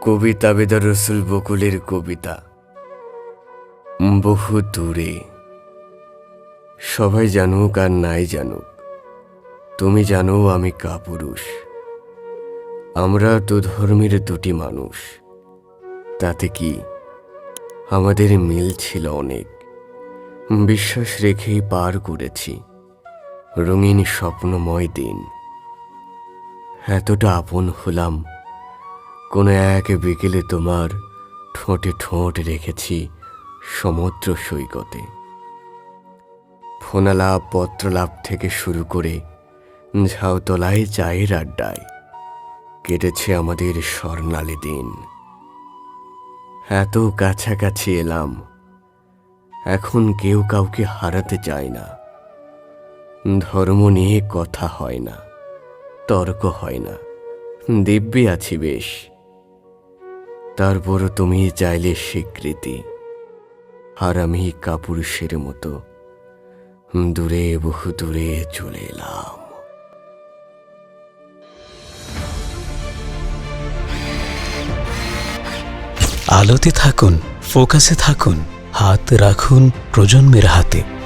কবিতা বেদা রসুল বকুলের কবিতা। বহু দূরে। সবাই জানুক আর নাই জানুক। তুমি জানো আমি কাপুরুষ। আমরা দু ধর্মের দুটি মানুষ। তাতে কি আমাদের মিল ছিল অনেক। বিশ্বাস রেখেই পার করেছি। রঙিন স্বপ্নময় দিন। এতটা আপন হলাম। কোনো এক বিকেলে তোমার ঠোঁটে ঠোঁট রেখেছি সমুদ্র সৈকতে। ফোনালাপ, পত্রলাপ থেকে শুরু করে ঝাউতলায় চায়ের আড্ডায় কেটেছে আমাদের স্বর্ণালী দিন। এত কাছাকাছি এলাম, এখন কেউ কাউকে হারাতে চায় না। ধর্ম নিয়ে কথা হয় না। তর্ক হয় না। দিব্যি আছি বেশ। তারপরও তুমি চাইলে স্বীকৃতি। আর আমি কাপুরুষের মতো দূরে বহু দূরে চলে এলাম। আলোতে থাকুন, ফোকাসে থাকুন, হাত রাখুন প্রজন্মের হাতে।